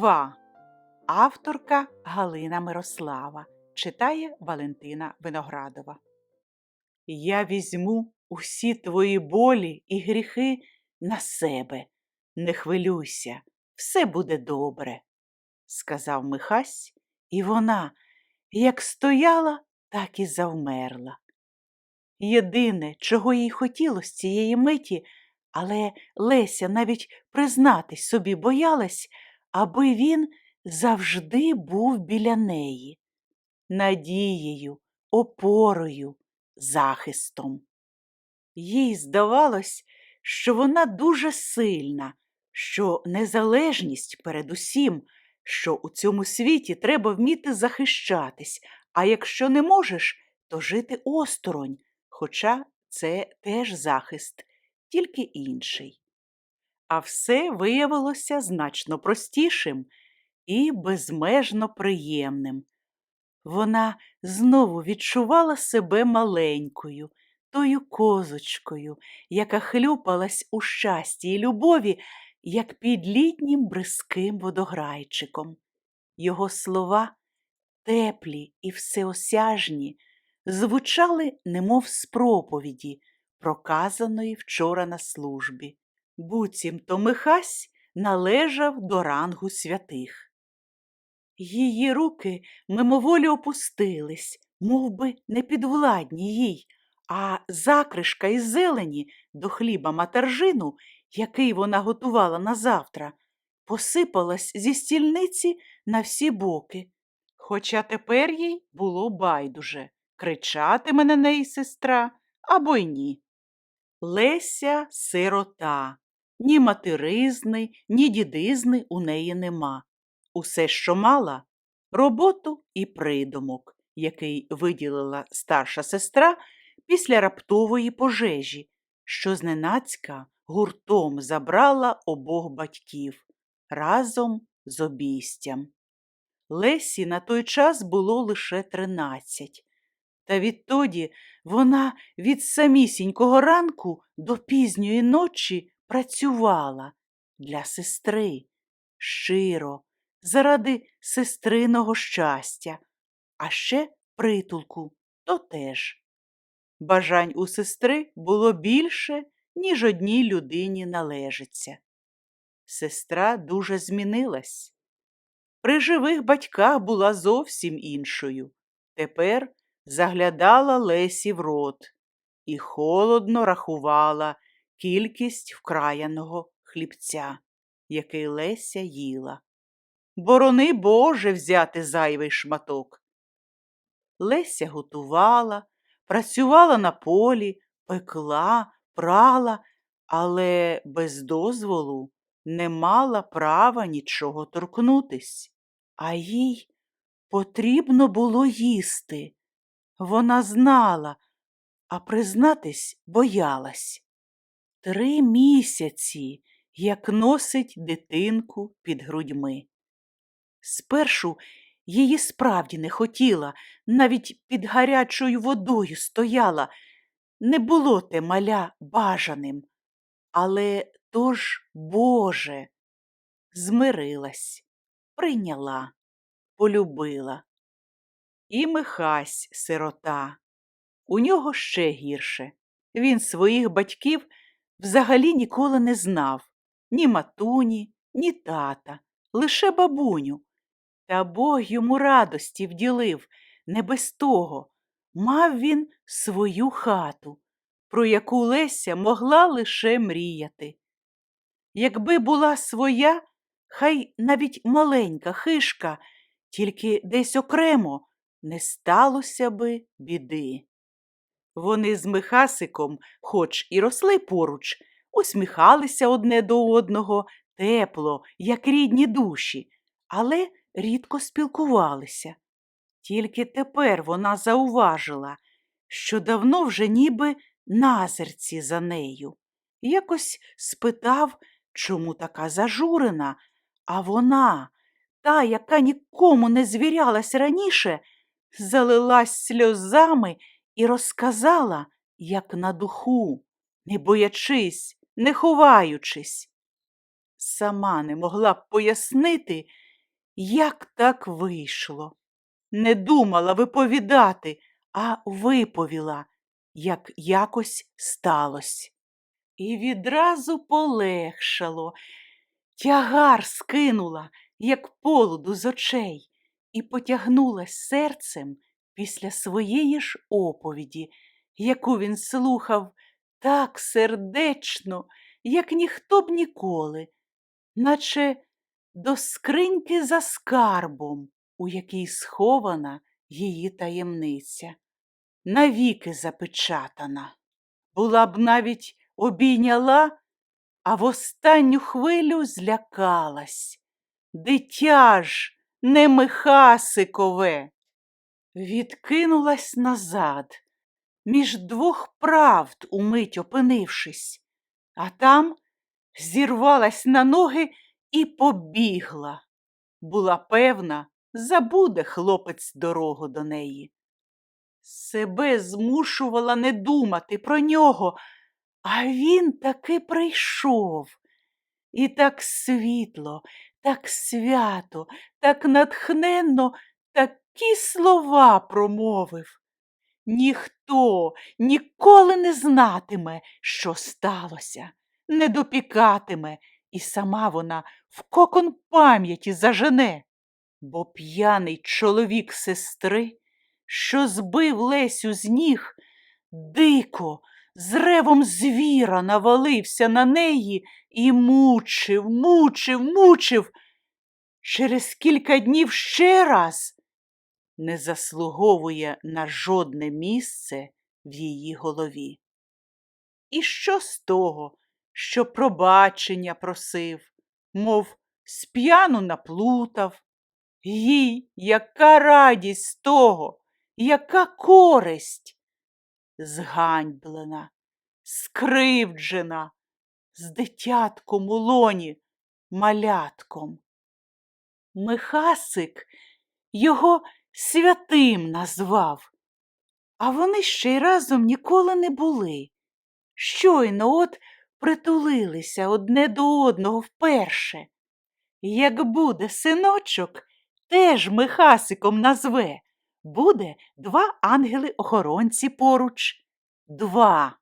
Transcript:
2. Авторка Галина Мирослава читає Валентина Виноградова. Я візьму усі твої болі і гріхи на себе. Не хвилюйся, все буде добре, сказав Михась, і вона, як стояла, так і завмерла. Єдине, чого їй хотілося цієї миті, але Леся навіть признатись собі боялась, аби він завжди був біля неї, надією, опорою, захистом. Їй здавалось, що вона дуже сильна, що незалежність передусім, що у цьому світі треба вміти захищатись, а якщо не можеш, то жити осторонь, хоча це теж захист, тільки інший. А все виявилося значно простішим і безмежно приємним. Вона знову відчувала себе маленькою, тою козочкою, яка хлюпалась у щасті і любові, як під літнім бризким водограйчиком. Його слова, теплі і всеосяжні, звучали, немов з проповіді, проказаної вчора на службі. Буцімто Михась належав до рангу святих. Її руки мимоволі опустились, мов би не підвладні їй, а закришка із зелені до хліба матержину, який вона готувала на завтра, посипалась зі стільниці на всі боки. Хоча тепер їй було байдуже кричатиме на неї сестра або й ні. Леся сирота, ні материзни, ні дідизни у неї нема. Усе, що мала, роботу і придумок, який виділила старша сестра після раптової пожежі, що зненацька гуртом забрала обох батьків разом з обійстям. Лесі на той час було лише тринадцять, та відтоді вона від самісінького ранку до пізньої ночі працювала для сестри щиро, заради сестриного щастя, а ще притулку то теж. Бажань у сестри було більше, ніж одній людині належиться. Сестра дуже змінилась. При живих батьках була зовсім іншою. Тепер заглядала Лесі в рот і холодно рахувала кількість вкраяного хлібця, який Леся їла. Борони Боже взяти зайвий шматок. Леся готувала, працювала на полі, пекла, прала, але без дозволу не мала права нічого торкнутись, а їй потрібно було їсти. Вона знала, а признатись боялась. Три місяці, як носить дитинку під грудьми. Спершу її справді не хотіла, навіть під гарячою водою стояла. Не було те маля бажаним, але то ж Боже, змирилась, прийняла, полюбила. І Михась сирота. У нього ще гірше. Він своїх батьків взагалі ніколи не знав ні матуні, ні тата, лише бабуню. Та Бог йому радості вділив, не без того. Мав він свою хату, про яку Леся могла лише мріяти. Якби була своя, хай навіть маленька хишка, тільки десь окремо не сталося би біди. Вони з Михасиком, хоч і росли поруч, усміхалися одне до одного тепло, як рідні душі, але рідко спілкувалися. Тільки тепер вона зауважила, що давно вже ніби назирці за нею. Якось спитав, чому така зажурена, а вона, та, яка нікому не звірялась раніше, залилась сльозами і розказала, як на духу, не боячись, не ховаючись. Сама не могла б пояснити, як так вийшло. Не думала виповідати, а виповіла, як якось сталося. І відразу полегшало. Тягар скинула, як полуду з очей, і потягнулась серцем після своєї ж оповіді, яку він слухав так сердечно, як ніхто б ніколи, наче до скриньки за скарбом, у якій схована її таємниця, навіки запечатана. Була б навіть обійняла, а в останню хвилю злякалась. Дитя ж не Михасикове. Відкинулась назад, між двох правд умить опинившись, а там зірвалась на ноги і побігла. Була певна, забуде хлопець дорогу до неї. Себе змушувала не думати про нього, а він таки прийшов. І так світло, так свято, так натхненно такі слова промовив. Ніхто ніколи не знатиме, що сталося, не допікатиме, і сама вона в кокон пам'яті зажене, бо п'яний чоловік сестри, що збив Лесю з ніг, дико, з ревом звіра навалився на неї і мучив, мучив, мучив. Через кілька днів ще раз не заслуговує на жодне місце в її голові. І що з того, що пробачення просив, мов сп'яну наплутав? Їй яка радість того, яка користь? Зганьблена, скривджена, з дитятком у лоні, малятком. Михасик його святим назвав, а вони ще й разом ніколи не були. Щойно от притулилися одне до одного вперше. Як буде синочок, теж Михасиком назве. Буде два ангели-охоронці поруч. Два.